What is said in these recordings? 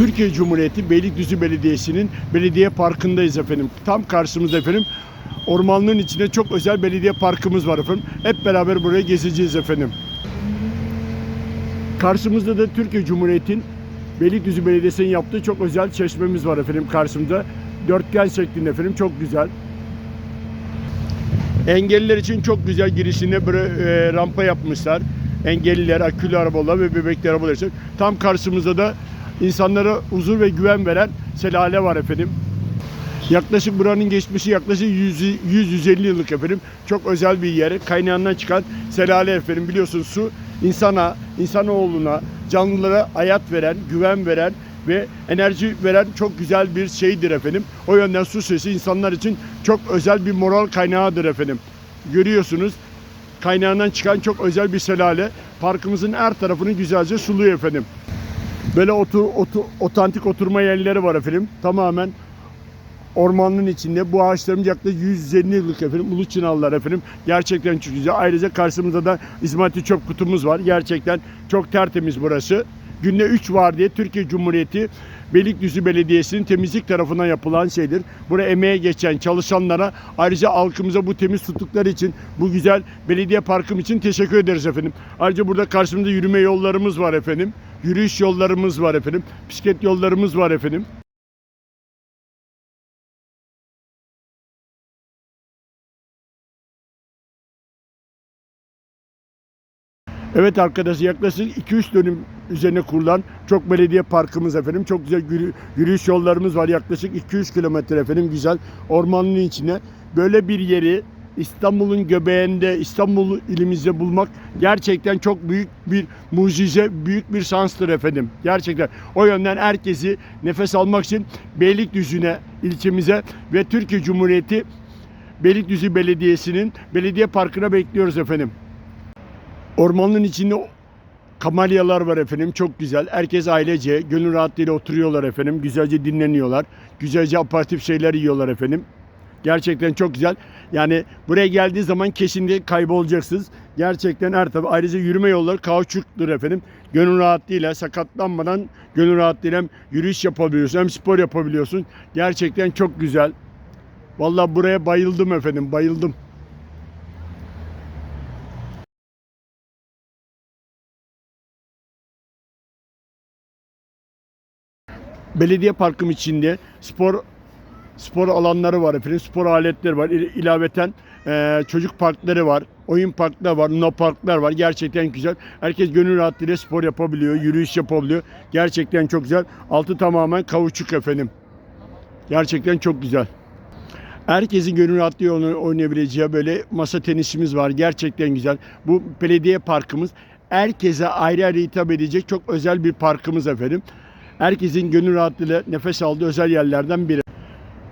Türkiye Cumhuriyeti Beylikdüzü Belediyesi'nin belediye parkındayız efendim. Tam karşımızda efendim. Ormanlığın içinde çok özel belediye parkımız var efendim. Hep beraber buraya gezeceğiz efendim. Karşımızda da Türkiye Cumhuriyeti'nin Beylikdüzü Belediyesi'nin yaptığı çok özel çeşmemiz var efendim karşımda. Dörtgen şeklinde efendim çok güzel. Engelliler için çok güzel girişine böyle e, rampa yapmışlar. Engelliler, akülü arabalar ve bebekli arabalar için. Tam karşımızda da insanlara huzur ve güven veren şelale var efendim. Yaklaşık buranın geçmişi yaklaşık 100-150 yıllık efendim. Çok özel bir yer. Kaynağından çıkan şelale efendim. Biliyorsunuz su insana, insanoğluna, canlılara hayat veren, güven veren ve enerji veren çok güzel bir şeydir efendim. O yönden su sesi insanlar için çok özel bir moral kaynağıdır efendim. Görüyorsunuz kaynağından çıkan çok özel bir şelale. Parkımızın her tarafını güzelce suluyor efendim. Böyle otu, otu, otantik oturma yerleri var efendim. Tamamen ormanlığın içinde. Bu ağaçlarımız yaklaşık 150 yıllık efendim. Ulu çınarlar efendim. Gerçekten çok güzel. Ayrıca karşımızda da izmaritli çöp kutumuz var. Gerçekten çok tertemiz burası. Günde 3 var diye Türkiye Cumhuriyeti Beylikdüzü Belediyesi'nin temizlik tarafından yapılan şeydir. Buraya emeğe geçen çalışanlara ayrıca halkımıza bu temiz tuttukları için bu güzel belediye parkım için teşekkür ederiz efendim. Ayrıca burada karşımızda yürüme yollarımız var efendim. Yürüyüş yollarımız var efendim. Bisiklet yollarımız var efendim. Evet arkadaşlar yaklaşık 2-3 dönüm üzerine kurulan çok belediye parkımız efendim. Çok güzel yürü- yürüyüş yollarımız var. Yaklaşık 200 kilometre efendim güzel ormanlığın içine. Böyle bir yeri İstanbul'un göbeğinde, İstanbul ilimizde bulmak gerçekten çok büyük bir mucize, büyük bir şanstır efendim. Gerçekten. O yönden herkesi nefes almak için Beylikdüzü'ne, ilçemize ve Türkiye Cumhuriyeti Beylikdüzü Belediyesi'nin belediye parkına bekliyoruz efendim. Ormanlığın içinde kamalyalar var efendim. Çok güzel. Herkes ailece, gönül rahatlığıyla oturuyorlar efendim. Güzelce dinleniyorlar. Güzelce aparatif şeyler yiyorlar efendim. Gerçekten çok güzel. Yani buraya geldiği zaman kesinlikle kaybolacaksınız. Gerçekten her tarafı. Ayrıca yürüme yolları kauçuktur efendim. Gönül rahatlığıyla, sakatlanmadan gönül rahatlığıyla hem yürüyüş yapabiliyorsun hem spor yapabiliyorsun. Gerçekten çok güzel. Vallahi buraya bayıldım efendim, bayıldım. belediye parkım içinde spor spor alanları var efendim. Spor aletleri var. İl- İlaveten e, çocuk parkları var. Oyun parkları var. Luna parklar var. Gerçekten güzel. Herkes gönül rahatlığıyla spor yapabiliyor. Yürüyüş yapabiliyor. Gerçekten çok güzel. Altı tamamen kavuçuk efendim. Gerçekten çok güzel. Herkesin gönül rahatlığıyla oyna- oynayabileceği böyle masa tenisimiz var. Gerçekten güzel. Bu belediye parkımız herkese ayrı ayrı hitap edecek çok özel bir parkımız efendim. Herkesin gönül rahatlığıyla nefes aldığı özel yerlerden biri.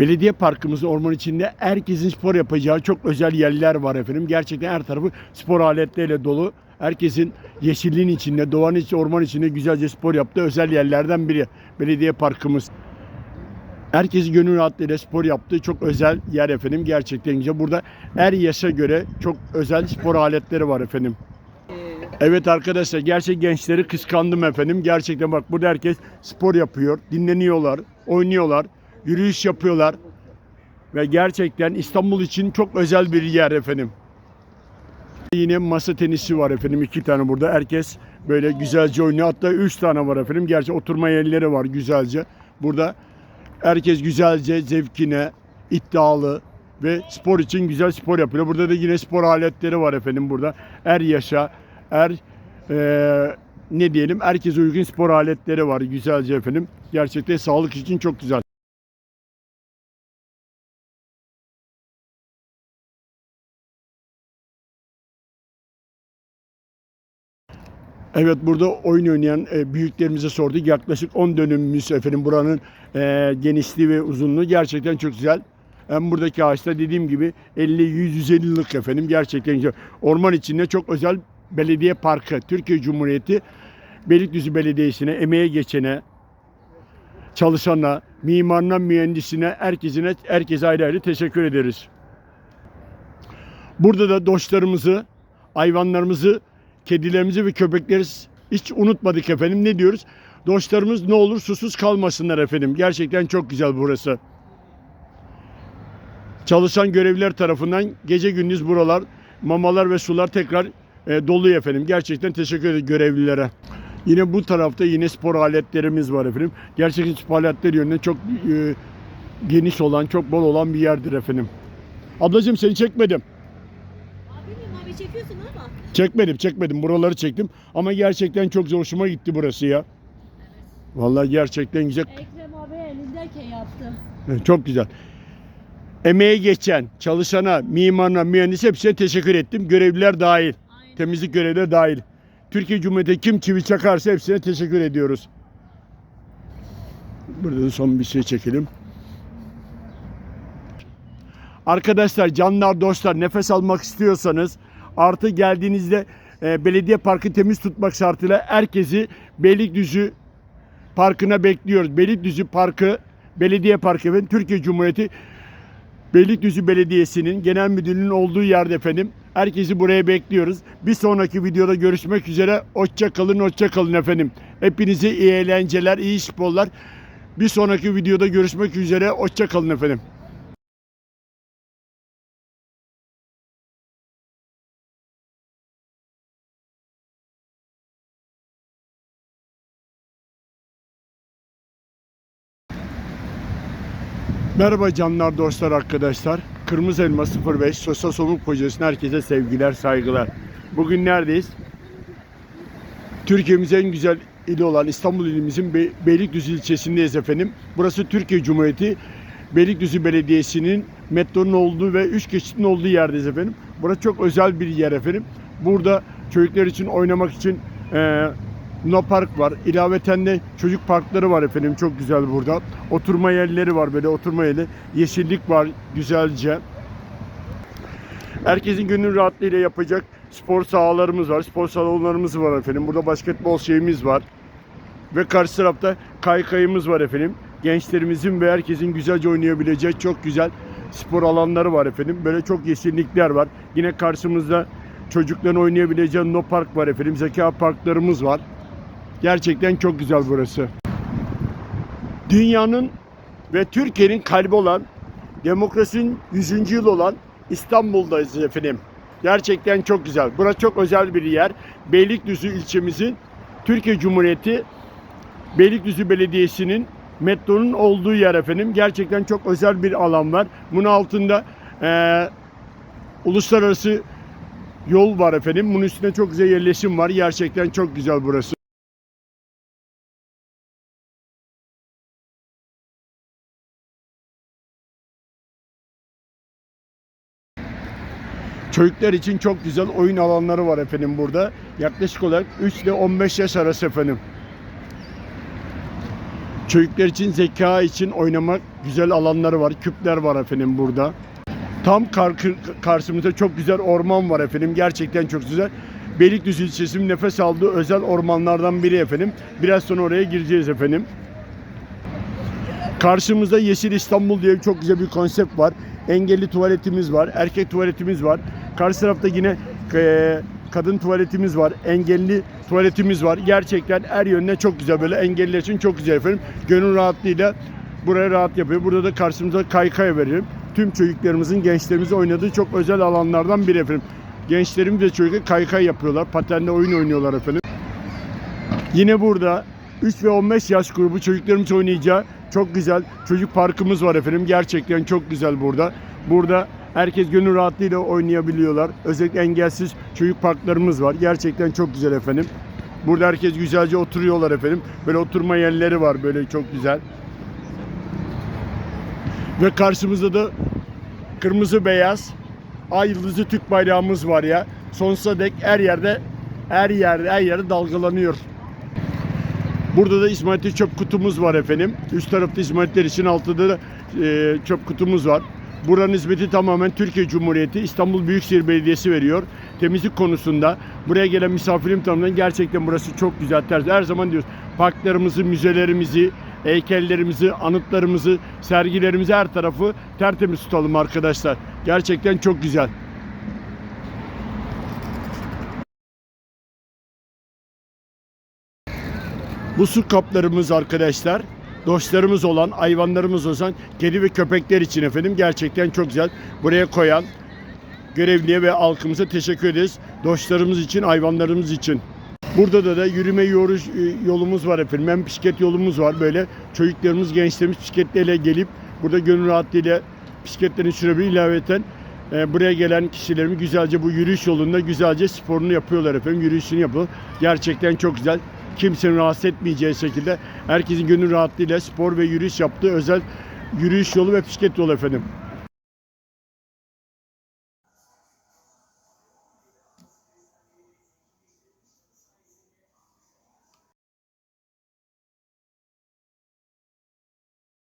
Belediye parkımızın orman içinde herkesin spor yapacağı çok özel yerler var efendim. Gerçekten her tarafı spor aletleriyle dolu. Herkesin yeşilliğin içinde, doğanın içinde, orman içinde güzelce spor yaptığı özel yerlerden biri. Belediye parkımız. Herkesin gönül rahatlığıyla spor yaptığı çok özel yer efendim. Gerçekten güzel. Burada her yaşa göre çok özel spor aletleri var efendim. Evet arkadaşlar gerçek gençleri kıskandım efendim. Gerçekten bak burada herkes spor yapıyor, dinleniyorlar, oynuyorlar, yürüyüş yapıyorlar. Ve gerçekten İstanbul için çok özel bir yer efendim. Yine masa tenisi var efendim iki tane burada. Herkes böyle güzelce oynuyor. Hatta üç tane var efendim. Gerçi oturma yerleri var güzelce. Burada herkes güzelce zevkine, iddialı ve spor için güzel spor yapıyor. Burada da yine spor aletleri var efendim burada. Her yaşa, her eee, ne diyelim herkese uygun spor aletleri var güzelce efendim. Gerçekten sağlık için çok güzel. Evet burada oyun oynayan e, büyüklerimize sorduk. Yaklaşık 10 dönümümüz efendim buranın e, genişliği ve uzunluğu gerçekten çok güzel. Hem buradaki ağaçta dediğim gibi 50-100-150 yıllık efendim gerçekten güzel. Orman içinde çok özel belediye parkı. Türkiye Cumhuriyeti Beylikdüzü Belediyesi'ne, emeğe geçene, çalışana, mimarına, mühendisine, herkesine, herkese ayrı ayrı teşekkür ederiz. Burada da doçlarımızı, hayvanlarımızı, kedilerimizi ve köpekleri hiç unutmadık efendim. Ne diyoruz? Dostlarımız ne olur susuz kalmasınlar efendim. Gerçekten çok güzel burası. Çalışan görevliler tarafından gece gündüz buralar mamalar ve sular tekrar e, doluyor efendim. Gerçekten teşekkür ederim görevlilere. Yine bu tarafta yine spor aletlerimiz var efendim. Gerçekten spor aletleri yönünden çok e, geniş olan, çok bol olan bir yerdir efendim. Ablacığım seni çekmedim. Çekiyorsun ama. Çekmedim, çekmedim. Buraları çektim. Ama gerçekten çok zor. Hoşuma gitti burası ya. Vallahi gerçekten güzel. Ekrem abi elindeyken yaptı. Çok güzel. Emeği geçen, çalışana, mimarına, mühendise hepsine teşekkür ettim. Görevliler dahil. Aynen. Temizlik görevlileri dahil. Türkiye Cumhuriyeti kim çivi çakarsa hepsine teşekkür ediyoruz. Burada da son bir şey çekelim. Arkadaşlar, canlar, dostlar nefes almak istiyorsanız artı geldiğinizde e, belediye parkı temiz tutmak şartıyla herkesi Beylikdüzü Parkı'na bekliyoruz. Beylikdüzü Parkı, Belediye Parkı efendim Türkiye Cumhuriyeti Beylikdüzü Belediyesi'nin genel müdürlüğünün olduğu yerde efendim. Herkesi buraya bekliyoruz. Bir sonraki videoda görüşmek üzere. Hoşça kalın, hoşça kalın efendim. Hepinize iyi eğlenceler, iyi sporlar. Bir sonraki videoda görüşmek üzere. Hoşça kalın efendim. Merhaba canlar, dostlar, arkadaşlar. Kırmızı Elma 05 Sosyal Sorumluluk Projesi'ne herkese sevgiler, saygılar. Bugün neredeyiz? Türkiye'mizin en güzel ili olan İstanbul ilimizin Be- Beylikdüzü ilçesindeyiz efendim. Burası Türkiye Cumhuriyeti Beylikdüzü Belediyesi'nin metronun olduğu ve üç geçitin olduğu yerdeyiz efendim. Burası çok özel bir yer efendim. Burada çocuklar için oynamak için eee Luna Park var. İlaveten de çocuk parkları var efendim. Çok güzel burada. Oturma yerleri var böyle oturma yeri. Yeşillik var güzelce. Herkesin gönül rahatlığıyla yapacak spor sahalarımız var. Spor salonlarımız var efendim. Burada basketbol şeyimiz var. Ve karşı tarafta kaykayımız var efendim. Gençlerimizin ve herkesin güzelce oynayabileceği çok güzel spor alanları var efendim. Böyle çok yeşillikler var. Yine karşımızda çocukların oynayabileceği no park var efendim. Zeka parklarımız var. Gerçekten çok güzel burası. Dünyanın ve Türkiye'nin kalbi olan, demokrasinin 100. yıl olan İstanbul'dayız efendim. Gerçekten çok güzel. Burası çok özel bir yer. Beylikdüzü ilçemizin Türkiye Cumhuriyeti Beylikdüzü Belediyesi'nin metronun olduğu yer efendim. Gerçekten çok özel bir alan var. Bunun altında eee, uluslararası yol var efendim. Bunun üstünde çok güzel yerleşim var. Gerçekten çok güzel burası. Çocuklar için çok güzel oyun alanları var efendim burada. Yaklaşık olarak 3 ile 15 yaş arası efendim. Çocuklar için zeka için oynamak güzel alanları var. Küpler var efendim burada. Tam kar, karşımızda çok güzel orman var efendim. Gerçekten çok güzel. Beylikdüzü ilçesinin nefes aldığı özel ormanlardan biri efendim. Biraz sonra oraya gireceğiz efendim. Karşımızda Yeşil İstanbul diye çok güzel bir konsept var. Engelli tuvaletimiz var, erkek tuvaletimiz var. Karşı tarafta yine e, kadın tuvaletimiz var, engelli tuvaletimiz var. Gerçekten her yönden çok güzel böyle engelliler için çok güzel efendim. Gönül rahatlığıyla buraya rahat yapıyor. Burada da karşımıza kaykay veririm. Tüm çocuklarımızın, gençlerimizin oynadığı çok özel alanlardan biri efendim. Gençlerimiz ve çocuklar kaykay yapıyorlar, patenle oyun oynuyorlar efendim. Yine burada 3 ve 15 yaş grubu çocuklarımız oynayacağı çok güzel çocuk parkımız var efendim. Gerçekten çok güzel burada. Burada herkes gönül rahatlığıyla oynayabiliyorlar. Özellikle engelsiz çocuk parklarımız var. Gerçekten çok güzel efendim. Burada herkes güzelce oturuyorlar efendim. Böyle oturma yerleri var böyle çok güzel. Ve karşımızda da kırmızı beyaz ay yıldızı Türk bayrağımız var ya. Sonsuza dek her yerde her yerde her yerde dalgalanıyor. Burada da İsmail'de çöp kutumuz var efendim. Üst tarafta İsmail'ler için altta da e, çöp kutumuz var. Buranın hizmeti tamamen Türkiye Cumhuriyeti İstanbul Büyükşehir Belediyesi veriyor. Temizlik konusunda buraya gelen misafirim tarafından gerçekten burası çok güzel. Ters. Her zaman diyoruz parklarımızı, müzelerimizi, heykellerimizi, anıtlarımızı, sergilerimizi her tarafı tertemiz tutalım arkadaşlar. Gerçekten çok güzel. Bu su kaplarımız arkadaşlar dostlarımız olan, hayvanlarımız olan kedi ve köpekler için efendim gerçekten çok güzel. Buraya koyan görevliye ve halkımıza teşekkür ederiz. Dostlarımız için, hayvanlarımız için. Burada da da yürüme yoruş, yolumuz var efendim. Hem bisiklet yolumuz var böyle. Çocuklarımız, gençlerimiz bisikletleriyle gelip burada gönül rahatlığıyla bisikletlerini sürebilir. İlaveten e, buraya gelen kişilerimiz güzelce bu yürüyüş yolunda güzelce sporunu yapıyorlar efendim. Yürüyüşünü yapıyorlar. Gerçekten çok güzel. Kimsenin rahatsız etmeyeceği şekilde herkesin gönül rahatlığıyla spor ve yürüyüş yaptığı özel yürüyüş yolu ve bisiklet yolu efendim.